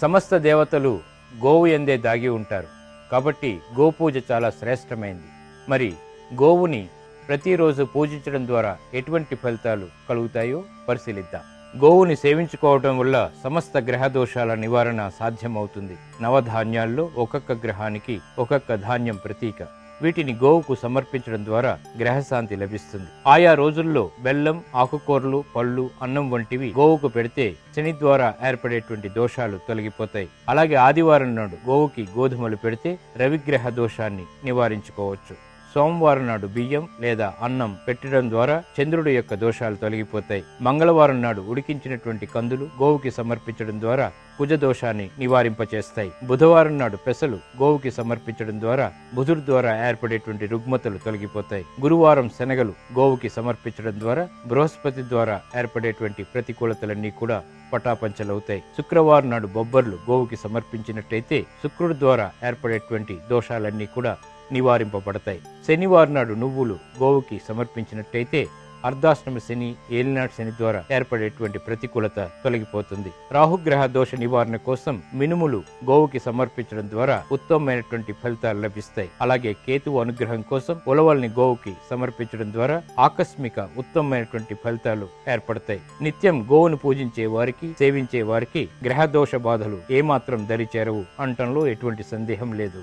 సమస్త దేవతలు గోవు ఎందే దాగి ఉంటారు. కాబట్టి గోపూజ చాలా శ్రేష్టమైంది. మరి గోవుని ప్రతిరోజు పూజించడం ద్వారా ఎటువంటి ఫలితాలు కలుగుతాయో పరిశీలిద్దాం. గోవుని సేవించుకోవడం వల్ల సమస్త గ్రహ దోషాల నివారణ సాధ్యమవుతుంది. నవధాన్యాల్లో ఒక్కొక్క గ్రహానికి ఒక్కొక్క ధాన్యం ప్రతీక. వీటిని గోవుకు సమర్పించడం ద్వారా గ్రహశాంతి లభిస్తుంది. ఆయా రోజుల్లో బెల్లం ఆకుకూరలు పళ్ళు అన్నం వంటివి గోవుకు పెడితే శని ద్వారా ఏర్పడేటువంటి దోషాలు తొలగిపోతాయి. అలాగే ఆదివారం నాడు గోవుకి గోధుమలు పెడితే రవిగ్రహ దోషాన్ని నివారించుకోవచ్చు. సోమవారం నాడు బియ్యం లేదా అన్నం పెట్టడం ద్వారా చంద్రుడి యొక్క దోషాలు తొలగిపోతాయి. మంగళవారం నాడు ఉడికించినటువంటి కందులు గోవుకి సమర్పించడం ద్వారా కుజ దోషాన్ని నివారింపచేస్తాయి. బుధవారం నాడు పెసలు గోవుకి సమర్పించడం ద్వారా బుధుడి ద్వారా ఏర్పడేటువంటి రుగ్మతలు తొలగిపోతాయి. గురువారం శనగలు గోవుకి సమర్పించడం ద్వారా బృహస్పతి ద్వారా ఏర్పడేటువంటి ప్రతికూలతలన్నీ కూడా పటాపంచలవుతాయి. శుక్రవారం నాడు బొబ్బర్లు గోవుకి సమర్పించినట్టయితే శుక్రుడి ద్వారా ఏర్పడేటువంటి దోషాలన్నీ కూడా నివారింపబడతాయి. శనివారం నాడు నువ్వులు గోవుకి సమర్పించినట్టయితే అర్ధాశ్రమ శని ఏలినాటి శని ద్వారా ఏర్పడేటువంటి ప్రతికూలత తొలగిపోతుంది. రాహుగ్రహ దోష నివారణ కోసం మినుములు గోవుకి సమర్పించడం ద్వారా ఉత్తమమైనటువంటి ఫలితాలు లభిస్తాయి. అలాగే కేతువు అనుగ్రహం కోసం ఉలవల్ని గోవుకి సమర్పించడం ద్వారా ఆకస్మిక ఉత్తమమైనటువంటి ఫలితాలు ఏర్పడతాయి. నిత్యం గోవును పూజించే వారికి సేవించే వారికి గ్రహ దోష బాధలు ఏమాత్రం దరి చేరవు అంటంలో ఎటువంటి సందేహం లేదు.